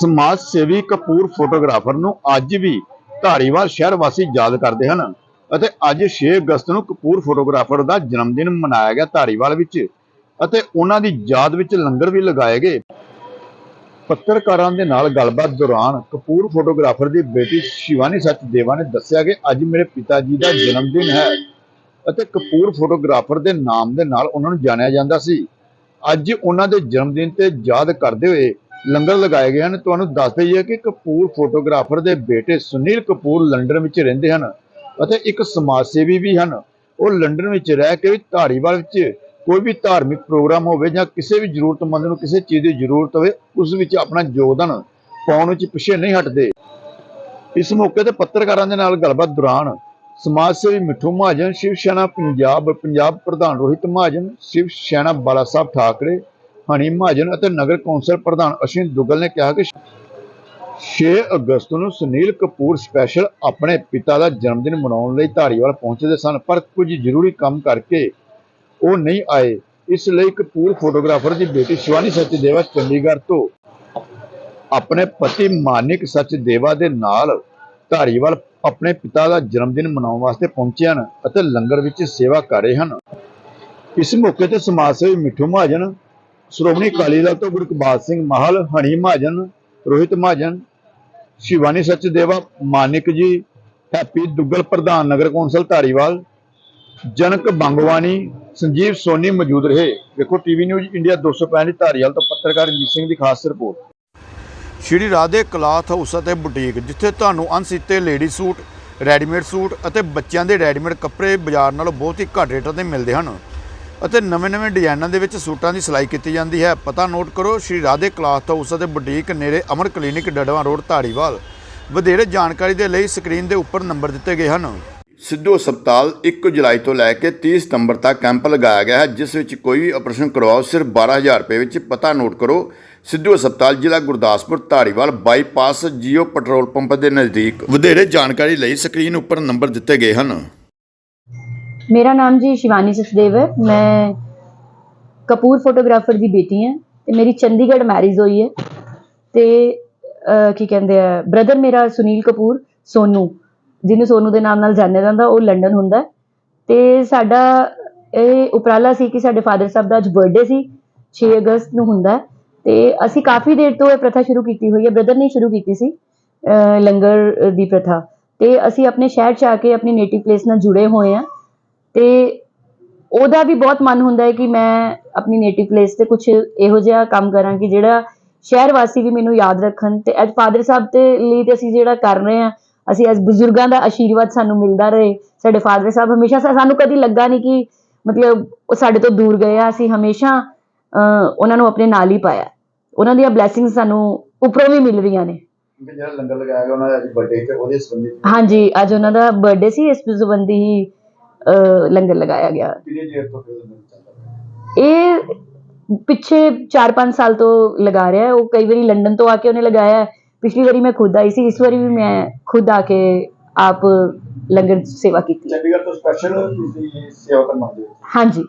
ਸਮਾਜ ਸੇਵੀ ਕਪੂਰ ਫੋਟੋਗ੍ਰਾਫਰ ਨੂੰ ਅੱਜ ਵੀ ਧਾਰੀਵਾਲ ਸ਼ਹਿਰ ਵਾਸੀ ਯਾਦ ਕਰਦੇ ਹਨ ਅਤੇ ਅੱਜ 6 ਅਗਸਤ ਨੂੰ ਕਪੂਰ ਫੋਟੋਗ੍ਰਾਫਰ ਦਾ ਜਨਮ ਦਿਨ ਮਨਾਇਆ ਗਿਆ ਧਾਰੀਵਾਲ ਵਿੱਚ ਅਤੇ ਉਹਨਾਂ ਦੀ ਯਾਦ ਵਿੱਚ ਲੰਗਰ ਵੀ ਲਗਾਏ ਗਏ। ਪੱਤਰਕਾਰਾਂ ਦੇ ਨਾਲ ਗੱਲਬਾਤ ਦੌਰਾਨ ਕਪੂਰ ਫੋਟੋਗ੍ਰਾਫਰ ਦੀ ਬੇਟੀ ਸ਼ਿਵਾਨੀ ਸਚਦੇਵਾ ਨੇ ਦੱਸਿਆ ਕਿ ਅੱਜ ਮੇਰੇ ਪਿਤਾ ਜੀ ਦਾ ਜਨਮ ਦਿਨ ਹੈ ਅਤੇ ਕਪੂਰ ਫੋਟੋਗ੍ਰਾਫਰ ਦੇ ਨਾਮ ਦੇ ਨਾਲ ਉਹਨਾਂ ਨੂੰ ਜਾਣਿਆ ਜਾਂਦਾ ਸੀ। ਅੱਜ ਉਹਨਾਂ ਦੇ ਜਨਮ ਦਿਨ ਤੇ ਯਾਦ ਕਰਦੇ ਹੋਏ ਲੰਗਰ ਲਗਾਏ ਗਏ ਹਨ। ਤੁਹਾਨੂੰ ਦੱਸ ਦਈਏ ਕਿ ਕਪੂਰ ਫੋਟੋਗ੍ਰਾਫਰ ਦੇ ਬੇਟੇ ਸੁਨੀਲ ਕਪੂਰ ਲੰਡਨ ਵਿੱਚ ਰਹਿੰਦੇ ਹਨ ਅਤੇ ਇੱਕ ਸਮਾਜ ਸੇਵੀ ਵੀ ਹਨ। ਉਹ ਲੰਡਨ ਵਿੱਚ ਰਹਿ ਕੇ ਵੀ ਧਾਰੀਵਾਲ ਵਿੱਚ ਕੋਈ ਵੀ ਧਾਰਮਿਕ ਪ੍ਰੋਗਰਾਮ ਹੋਵੇ ਜਾਂ ਕਿਸੇ ਵੀ ਜ਼ਰੂਰਤਮੰਦ ਨੂੰ ਕਿਸੇ ਚੀਜ਼ ਦੀ ਜ਼ਰੂਰਤ ਹੋਵੇ, ਉਸ ਵਿੱਚ ਆਪਣਾ ਯੋਗਦਾਨ ਪਾਉਣ ਵਿੱਚ ਪਿੱਛੇ ਨਹੀਂ ਹਟਦੇ। ਇਸ ਮੌਕੇ ਤੇ ਪੱਤਰਕਾਰਾਂ ਦੇ ਨਾਲ ਗੱਲਬਾਤ ਦੌਰਾਨ ਸਮਾਜ ਸੇਵੀ ਮਿੱਠੂ ਮਹਾਜਨ, ਸ਼ਿਵ ਸੈਨਾ ਪੰਜਾਬ ਪੰਜਾਬ ਪ੍ਰਧਾਨ ਰੋਹਿਤ ਮਹਾਜਨ, ਸ਼ਿਵ ਸੈਨਾ ਬਾਲਾ ਸਾਹਿਬ ਠਾਕਰੇ ਹਨੀ ਮਹਾਜਨ ਅਤੇ ਨਗਰ ਕੌਂਸਲ ਪ੍ਰਧਾਨ ਅਸ਼ਵਿਨ ਦੁੱਗਲ ਨੇ ਕਿਹਾ ਕਿ 6 ਅਗਸਤ ਨੂੰ ਸੁਨੀਲ ਕਪੂਰ ਸਪੈਸ਼ਲ ਆਪਣੇ ਪਿਤਾ ਦਾ ਜਨਮ ਦਿਨ ਮਨਾਉਣ ਲਈ ਧਾਰੀਵਾਲ ਪਹੁੰਚਦੇ ਸਨ, ਪਰ ਕੁਝ ਜ਼ਰੂਰੀ ਕੰਮ ਕਰਕੇ ਉਹ ਨਹੀਂ ਆਏ। ਇਸ ਲਈ ਕਪੂਰ ਫੋਟੋਗ੍ਰਾਫਰ ਦੀ ਬੇਟੀ ਸ਼ਿਵਾਨੀ ਸਚਦੇਵਾ ਚੰਡੀਗੜ੍ਹ ਤੋਂ ਆਪਣੇ ਪਤੀ ਮਾਨਿਕ ਸਚਦੇਵਾ ਦੇ ਨਾਲ ਧਾਰੀਵਾਲ ਆਪਣੇ ਪਿਤਾ ਦਾ ਜਨਮ ਦਿਨ ਮਨਾਉਣ ਵਾਸਤੇ ਪਹੁੰਚੇ ਹਨ ਅਤੇ ਲੰਗਰ ਵਿੱਚ ਸੇਵਾ ਕਰ ਰਹੇ ਹਨ। ਇਸ ਮੌਕੇ ਤੇ ਸਮਾਜ ਸੇਵੀ ਮਿੱਠੂ ਮਹਾਜਨ ਸ਼੍ਰੋਮਣੀ ਅਕਾਲੀ ਦਲ ਤੋਂ ਗੁਰਕਬਾਜ ਸਿੰਘ ਮਾਹਲ ਹਣੀ ਮਹਾਜਨ ਰੋਹਿਤ ਮਹਾਜਨ ਸ਼ਿਵਾਨੀ ਸਚਦੇਵਾ ਮਾਨਿਕ ਜੀ ਹੈਪੀ ਦੁੱਗਲ ਪ੍ਰਧਾਨ ਨਗਰ ਕੌਂਸਲ ਧਾਰੀਵਾਲ ਜਨਕ ਬੰਗਵਾਨੀ ਸੰਜੀਵ ਸੋਨੀ ਮੌਜੂਦ ਰਹੇ। ਵੇਖੋ ਟੀਵੀ ਨਿਊਜ਼ ਇੰਡੀਆ 265 ਧਾਰੀਵਾਲ ਤੋਂ ਪੱਤਰਕਾਰ ਰਣਜੀਤ ਸਿੰਘ ਦੀ ਖਾਸ report. Shri Radhe cloth house ਅਤੇ ਬੁਟੀਕ ਜਿੱਥੇ ਤੁਹਾਨੂੰ ਅਣਸੀਤੇ ਲੇਡੀ ਸੂਟ ਰੈਡੀਮੇਡ ਸੂਟ ਅਤੇ ਬੱਚਿਆਂ ਦੇ ਰੈਡੀਮੇਡ ਕੱਪੜੇ ਬਾਜ਼ਾਰ ਨਾਲੋਂ ਬਹੁਤ ਹੀ ਘੱਟ ਰੇਟਾਂ ਤੇ ਮਿਲਦੇ ਹਨ। ਅਤੇ ਨਵੇਂ-ਨਵੇਂ ਡਿਜ਼ਾਈਨਾਂ ਦੇ ਵਿੱਚ ਸੂਟਾਂ ਦੀ ਸਿਲਾਈ ਕੀਤੀ ਜਾਂਦੀ ਹੈ। ਪਤਾ ਨੋਟ ਕਰੋ, ਸ਼੍ਰੀ ਰਾਧੇ ਕਲਾਥ ਹਾਊਸ ਅਤੇ ਬੁਟੀਕ ਨੇੜੇ ਅਮਰ ਕਲੀਨਿਕ ਡੜਵਾ ਰੋਡ ਧਾਰੀਵਾਲ। ਵਧੇਰੇ ਜਾਣਕਾਰੀ ਦੇ ਲਈ ਸਕਰੀਨ ਦੇ ਉੱਪਰ ਨੰਬਰ ਦਿੱਤੇ ਗਏ ਹਨ। ਸਿੱਧੂ ਹਸਪਤਾਲ 1 ਜੁਲਾਈ ਤੋਂ ਲੈ ਕੇ 30 ਸਤੰਬਰ ਤੱਕ ਕੈਂਪ ਲਗਾਇਆ ਗਿਆ ਹੈ, ਜਿਸ ਵਿੱਚ ਕੋਈ ਵੀ ਆਪਰੇਸ਼ਨ ਕਰਵਾਓ, ਸਿਰਫ 12000 ਰੁਪਏ ਵਿੱਚ ਪਤਾ ਨੋਟ ਕਰੋ। ਸਿੱਧੂ ਹਸਪਤਾਲ ਜ਼ਿਲ੍ਹਾ Gurdaspur Dhariwal bypass Jio petrol pump ਦੇ ਨਜ਼ਦੀਕ। ਵਧੇਰੇ ਜਾਣਕਾਰੀ ਲਈ ਸਕਰੀਨ ਉੱਪਰ ਨੰਬਰ ਦਿੱਤੇ ਗਏ ਹਨ। ਮੇਰਾ ਨਾਮ ਜੀ ਸ਼ਿਵਾਨੀ ਸਚਦੇਵ ਹੈ। ਮੈਂ ਕਪੂਰ ਫੋਟੋਗ੍ਰਾਫਰ ਦੀ ਬੇਟੀ ਹਾਂ ਤੇ ਮੇਰੀ ਚੰਡੀਗੜ੍ਹ ਮੈਰਿਜ ਹੋਈ ਹੈ ਤੇ ਕੀ ਕਹਿੰਦੇ ਆ ਬ੍ਰਦਰ ਮੇਰਾ ਸੁਨੀਲ ਕਪੂਰ, ਸੋਨੂ, ਜਿਹਨੂੰ ਸੋਨੂ ਦੇ ਨਾਮ ਨਾਲ ਜਾਣਿਆ ਜਾਂਦਾ, ਉਹ ਲੰਡਨ ਹੁੰਦਾ ਹੈ। ਤੇ ਸਾਡਾ ਇਹ ਉਪਰਾਲਾ ਸੀ ਕਿ ਸਾਡੇ ਫਾਦਰ ਸਾਹਿਬ ਦਾ ਅੱਜ ਬਰਥਡੇ ਸੀ 6 ਅਗਸਤ ਨੂੰ ਹੁੰਦਾ ਹੈ। ਤੇ ਅਸੀਂ ਕਾਫੀ ਦੇਰ ਤੋਂ ਇਹ ਪ੍ਰਥਾ ਸ਼ੁਰੂ ਕੀਤੀ ਹੋਈ ਹੈ ਬ੍ਰਦਰ ਨੇ ਸ਼ੁਰੂ ਕੀਤੀ ਸੀ ਲੰਗਰ ਦੀ ਪ੍ਰਥਾ। ਤੇ ਅਸੀਂ ਆਪਣੇ ਸ਼ਹਿਰ ਚ ਆ ਕੇ ਆਪਣੀ ਨੇਟਿਵ ਪਲੇਸ ਨਾਲ ਜੁੜੇ ਹੋਏ ਹਾਂ। ਤੇ ਉਹਦਾ ਵੀ ਬਹੁਤ ਮਨ ਹੁੰਦਾ ਹੈ ਕਿ ਮੈਂ ਆਪਣੀ ਨੇਟਿਵ ਪਲੇਸ ਤੇ ਕੁਝ ਇਹੋ ਜਿਹਾ ਕੰਮ ਕਰਾਂ ਕਿ ਜਿਹੜਾ ਸ਼ਹਿਰ ਵਾਸੀ ਵੀ ਮੈਨੂੰ ਯਾਦ ਰੱਖਣ ਤੇ ਅੱਜ ਫਾਦਰ ਸਾਹਿਬ ਤੇ ਲਈ ਤੇ ਅਸੀਂ ਜਿਹੜਾ ਕਰ ਰਹੇ ਹਾਂ ਅਸੀਂ ਅੱਜ ਬਜ਼ੁਰਗਾਂ ਦਾ ਆਸ਼ੀਰਵਾਦ ਸਾਨੂੰ ਮਿਲਦਾ ਰਹੇ। ਸਾਡੇ ਫਾਦਰ ਸਾਹਿਬ ਹਮੇਸ਼ਾ ਸਾਨੂੰ ਕਦੀ ਲੱਗਾ ਨਹੀਂ ਕਿ ਮਤਲਬ ਉਹ ਸਾਡੇ ਤੋਂ ਦੂਰ ਗਏ ਆ ਅਸੀਂ ਹਮੇਸ਼ਾ ਉਹਨਾਂ ਨੂੰ ਆਪਣੇ ਨਾਲ ਹੀ ਪਾਇਆ। ਉਹਨਾਂ ਦੀਆਂ ਬਲੇਸਿੰਗਸ ਸਾਨੂੰ ਉੱਪਰੋਂ ਵੀ ਮਿਲ ਰਹੀਆਂ ਨੇ। ਜਿਹੜਾ ਲੰਗਰ ਲਗਾਇਆ ਗਿਆ ਉਹਨਾਂ ਦਾ ਅੱਜ ਬਰਥਡੇ ਤੇ ਉਹਦੇ ਸੰਬੰਧੀ। ਹਾਂਜੀ ਅੱਜ ਉਹਨਾਂ ਦਾ ਬਰਥਡੇ ਸੀ ਇਸ ਸੰਬੰਧੀ ਹੀ ਲੰਗਰ ਲਗਾਇਆ ਗਿਆ ਕਿੰਨੀ ਦੇਰ ਤੋਂ ਫਿਰ ਲੰਗਰ ਚੱਲਦਾ ਇਹ ਪਿੱਛੇ 4-5 ਸਾਲ ਤੋਂ ਲਗਾ ਰਿਹਾ ਹੈ ਉਹ ਕਈ ਵਾਰੀ ਲੰਡਨ ਤੋਂ ਆ ਕੇ ਉਹਨੇ ਲਗਾਇਆ ਹੈ। ਪਿਛਲੀ ਵਾਰੀ ਮੈਂ ਖੁਦ ਆਈ ਸੀ ਇਸ ਵਾਰੀ ਵੀ ਮੈਂ ਖੁਦ ਆ ਕੇ ਆਪ ਲੰਗਰ ਸੇਵਾ ਕੀਤੀ ਹੈ। ਚੰਡੀਗੜ੍ਹ ਤੋਂ ਸਪੈਸ਼ਲ ਤੁਸੀਂ ਸੇਵਾ ਕਰਨ ਆਉਂਦੇ ਹੋ ਹਾਂਜੀ